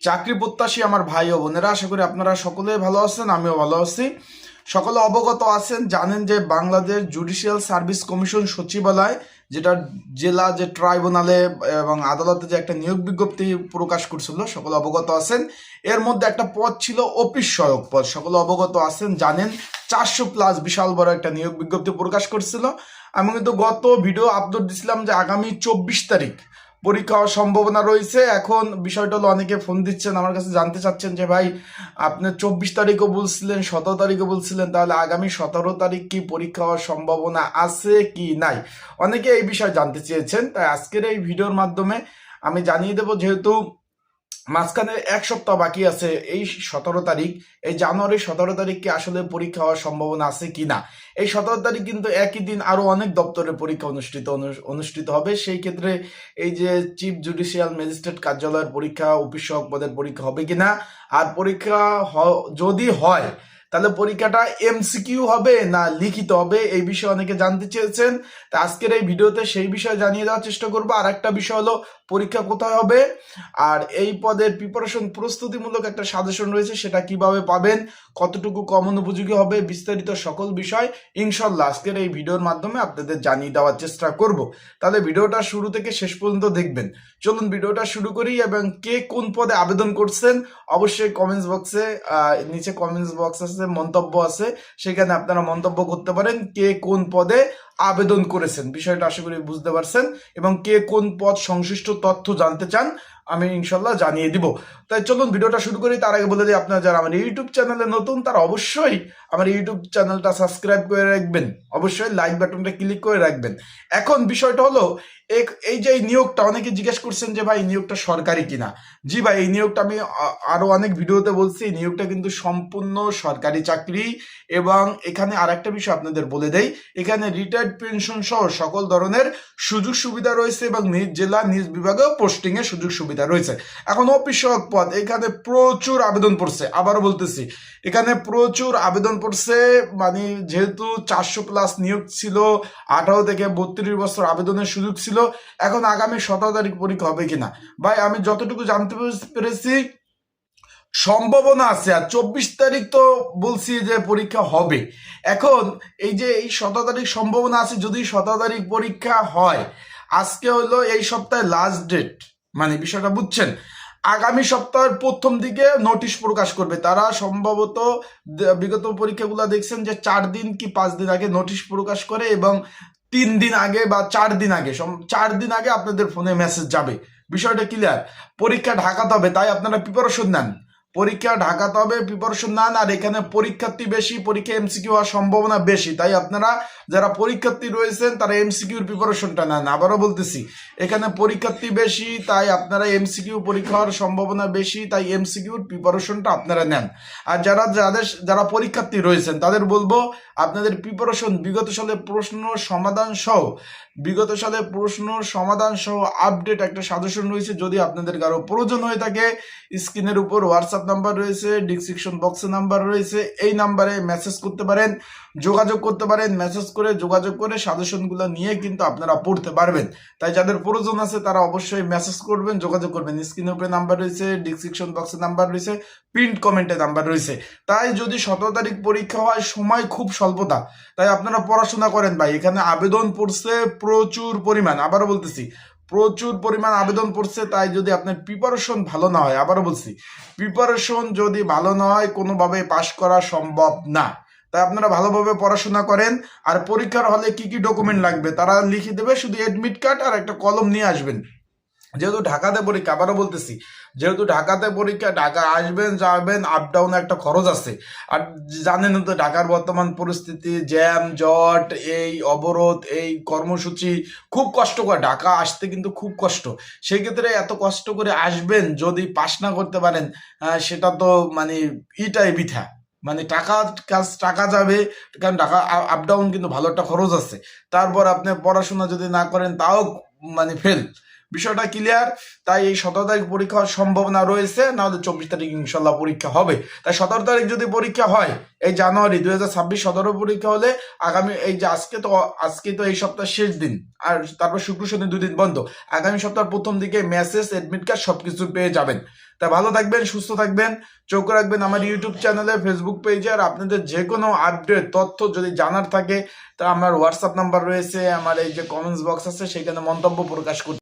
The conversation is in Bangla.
চাকরি প্রত্যাশী আমার ভাই ও বোনেরা, আশা করি আপনারা সকলেই ভালো আছেন, আমিও ভালো আছি। সকলে অবগত আছেন, জানেন যে বাংলাদেশ জুডিশিয়াল সার্ভিস কমিশন সচিবালয় যেটা জেলা যে ট্রাইব্যুনালে এবং আদালতে যে একটা নিয়োগ বিজ্ঞপ্তি প্রকাশ করছিল, সকলে অবগত আছেন। এর মধ্যে একটা পদ ছিল অফিস সহায়ক পদ, সকলে অবগত আছেন, জানেন চারশো প্লাস বিশাল বড় একটা নিয়োগ বিজ্ঞপ্তি প্রকাশ করছিল। আমি কিন্তু গত ভিডিও আপলোড দিছিলাম যে আগামী চব্বিশ তারিখ। পরীক্ষা হওয়ার সম্ভাবনা রয়েছে। এখন বিষয়টা হলো অনেকে ফোন দিচ্ছেন, আমার কাছে জানতে চাচ্ছেন যে ভাই, আপনি চব্বিশ তারিখও বলছিলেন, সতেরো তারিখও বলছিলেন, তাহলে আগামী সতেরো তারিখ কি পরীক্ষা হওয়ার সম্ভাবনা আছে কি নাই? অনেকে এই বিষয়ে জানতে চেয়েছেন, তাই আজকের এই ভিডিওর মাধ্যমে আমি জানিয়ে দেবো যেহেতু মাঝখানে এক সপ্তাহ বাকি আছে, এই সতেরো তারিখ। এই জানুয়ারি সতেরো তারিখ কি আসলে পরীক্ষা হওয়ার সম্ভাবনা আছে কি না? এই সতেরো তারিখ কিন্তু একই দিন আরও অনেক দপ্তরের পরীক্ষা অনুষ্ঠিত, অনু- অনুষ্ঠিত হবে। সেই ক্ষেত্রে এই যে চিফ জুডিশিয়াল ম্যাজিস্ট্রেট কার্যালয়ের পরীক্ষা, অফিস সহক পদের পরীক্ষা হবে কিনা? আর পরীক্ষা যদি হয় তাহলে পরীক্ষাটা এমসিকিউ হবে না লিখিত হবে, এই বিষয়ে অনেকে জানতে চেয়েছেন। তা আজকের এই ভিডিওতে সেই বিষয়ে জানিয়ে দেওয়ার চেষ্টা করব। আর একটা বিষয় হলো, পরীক্ষা কোথায় হবে? আর এই পদের প্রিপারেশন প্রস্তুতিমূলক একটা সাজেশন রয়েছে, সেটা কীভাবে পাবেন? কতটুকু কমন উপযোগী হবে? বিস্তারিত সকল বিষয় ইনশাল্লাহ আজকের এই ভিডিওর মাধ্যমে আপনাদের জানিয়ে দেওয়ার চেষ্টা করব। তাহলে ভিডিওটা শুরু থেকে শেষ পর্যন্ত দেখবেন। চলুন ভিডিওটা শুরু করি এবং কে কোন পদে আবেদন করছেন? অবশ্যই কমেন্টস বক্সে নিচে কমেন্টস বক্স আছে মন্তব্য আছে সেখানে আপনারা মন্তব্য করতে পারেন কে কোন পদে আবেদন করেছেন। বিষয়টা আশা করি বুঝতে পারছেন এবং কে কোন পদ সংশ্লিষ্ট তথ্য জানতে চান, আমি ইনশাল্লাহ জানিয়ে দিব। তাই চলুন ভিডিওটা শুরু করি। তার আগে বলে দিই, আপনারা যারা আমার ইউটিউব চ্যানেলে নতুন, তারা অবশ্যই আমার ইউটিউব চ্যানেলটা সাবস্ক্রাইব করে রাখবেন। অবশ্যই লাইক বাটনটা ক্লিক করে রাখবেন। এখন বিষয়টা হলো এই যে এই নিয়োগটা, অনেকে জিজ্ঞেস করছেন যে ভাই নিয়োগটা সরকারি কিনা? জি ভাই, এই নিয়োগটা আমি আ- আরও অনেক ভিডিওতে বলছি। এই নিয়োগটা কিন্তু সম্পূর্ণ সরকারি চাকরি এবং এখানে আরেকটা বিষয় আপনাদের বলে দেই। এখানে রিটায়ার্ড পেনশন সহ সকল ধরনের সুযোগ সুবিধা রয়েছে এবং নিজ জেলা, নিজ বিভাগেও পোস্টিং এর সুযোগ সুবিধা রয়েছে। এখন অফিস সহায়ক পদ, এখানে প্রচুর আবেদন পড়ছে, আবারও বলতেছি। এখানে প্রচুর আবেদন পড়ছে মানে যেহেতু চারশো প্লাস নিয়োগ ছিল, আঠারো থেকে বত্রিশ বছর আবেদনের সুযোগ ছিল, এখন আগামী সতেরো তারিখ পরীক্ষা হবে কিনা? ভাই, আমি যতটুকু জানতে পেরেছি সম্ভাবনা আছে, আর চব্বিশ তারিখ তো বলছি যে পরীক্ষা হবে। এখন এই যে এই সতেরো তারিখ সম্ভাবনা আছে, যদি সতেরো তারিখ পরীক্ষা হয়, আজকে হলো এই সপ্তাহে লাস্ট ডেট মানে বিষয়টা বুঝছেন? আগামী সপ্তাহের প্রথম দিকে নোটিশ প্রকাশ করবে। তারা সম্ভবত বিগত পরীক্ষাগুলো দেখছেন যে চার দিন কি পাঁচ দিন আগে নোটিশ প্রকাশ করে এবং তিন দিন আগে বা চার দিন আগে চার দিন আগে আপনাদের ফোনে মেসেজ যাবে। বিষয়টা ক্লিয়ার পরীক্ষা ঢাকাতে হবে, তাই আপনারা প্রিপারেশন নেন। পরীক্ষা ঢাকাতে হবে প্রিপারেশন নেন আর এখানে পরীক্ষার্থী বেশি পরীক্ষা এমসিকিউ হওয়ার সম্ভাবনা বেশি। তাই আপনারা যারা পরীক্ষার্থী রয়েছেন, তারা এমসিকিউর প্রিপারেশনটা নেন। আবারও বলতেছি, এখানে পরীক্ষার্থী বেশি, তাই আপনারা এমসিকিউ পরীক্ষা হওয়ার সম্ভাবনা বেশি, তাই এমসিকিউর প্রিপারেশনটা আপনারা নেন। আর যারা, যাদের, যারা পরীক্ষার্থী রয়েছেন, তাদের বলব, আপনাদের প্রিপারেশন বিগত সালে প্রশ্ন সমাধান সহ বিগত সালে প্রশ্ন সমাধান সহ আপডেট একটা সাজেশন রয়েছে, যদি আপনাদের কারও প্রয়োজন হয়ে থাকে, স্ক্রিনের উপর হোয়াটসঅ্যাপ নাম্বার রয়েছে ডিসক্রিপশন বক্সে নাম্বার রয়েছে, এই নাম্বারে মেসেজ করতে পারেন, যোগাযোগ করতে পারেন মেসেজ করে যোগাযোগ করে সাজেশনগুলো নিয়ে কিন্তু আপনারা পড়তে পারবেন। তাই যাদের প্রয়োজন আছে, তারা অবশ্যই মেসেজ করবেন, যোগাযোগ করবেন। স্ক্রিনের উপরে নাম্বার রয়েছে ডিসক্রিপশন বক্সে নাম্বার রয়েছে প্রিন্ট কমেন্টে নাম্বার রয়েছে। তাই যদি সতেরো তারিখ পরীক্ষা হয়, সময় খুব স্বল্পতা। তাই আপনারা পড়াশোনা করেন ভাই, এখানে আবেদন পড়ছে প্রচুর পরিমাণ, আবারও বলতেছি, প্রচুর পরিমাণ আবেদন পড়ছে, তাই যদি আপনার প্রিপারেশন ভালো না হয়, আবারও বলছি প্রিপারেশন যদি ভালো না হয়, কোনোভাবে পাশ করা সম্ভব না। তাই আপনারা ভালোভাবে পড়াশোনা করেন, আর পরীক্ষার হলে কি কি ডকুমেন্ট লাগবে, তারা লিখে দেবে, শুধু অ্যাডমিট কার্ড আর একটা কলম নিয়ে আসবেন। যেহেতু ঢাকাতে পরীক্ষা, আবারও বলতেছি, যেহেতু ঢাকাতে পরীক্ষা, ঢাকা আসবেন, যাবেন আপ ডাউন একটা খরচ আছে। আর জানেন তো, ঢাকার বর্তমান পরিস্থিতি জ্যাম জট এই অবরোধ, এই কর্মসূচি খুব কষ্টকর। ঢাকা আসতে কিন্তু খুব কষ্ট। সেই ক্ষেত্রে এত কষ্ট করে আসবেন, যদি পাস না করতে পারেন সেটা তো মানে ইটাই বিথা। মানে টাকা, কাজ, টাকা যাবে, কারণ ঢাকা আপ ডাউন কিন্তু ভালো একটা খরচ আছে। তারপর আপনি পড়াশোনা যদি না করেন, তাও মানে ফেল বিষয়টা ক্লিয়ার তাই এই সতেরো তারিখ পরীক্ষা হওয়ার সম্ভাবনা রয়েছে, নাহলে চব্বিশ তারিখ ইনশাল্লাহ পরীক্ষা হবে। তাই সতেরো তারিখ যদি পরীক্ষা হয়, এই জানুয়ারি দুই হাজার ছাব্বিশ সতেরো পরীক্ষা হলে আগামী, এই যে আজকে তো আজকে তো এই সপ্তাহের শেষ দিন, আর তারপর শুক্র শনি দুদিন বন্ধ। আগামী সপ্তাহের প্রথম দিকে মেসেজ এডমিট কার্ড সবকিছু পেয়ে যাবেন। তা ভালো থাকবেন, সুস্থ থাকবেন, চোখ রাখবেন আমার ইউটিউব চ্যানেলে ফেসবুক পেজে আর আপনাদের যে কোনো আপডেট তথ্য যদি জানার থাকে, তা আমার হোয়াটসঅ্যাপ নাম্বার রয়েছে, আমার এই যে কমেন্টস বক্স আছে, সেখানে মন্তব্য প্রকাশ করতে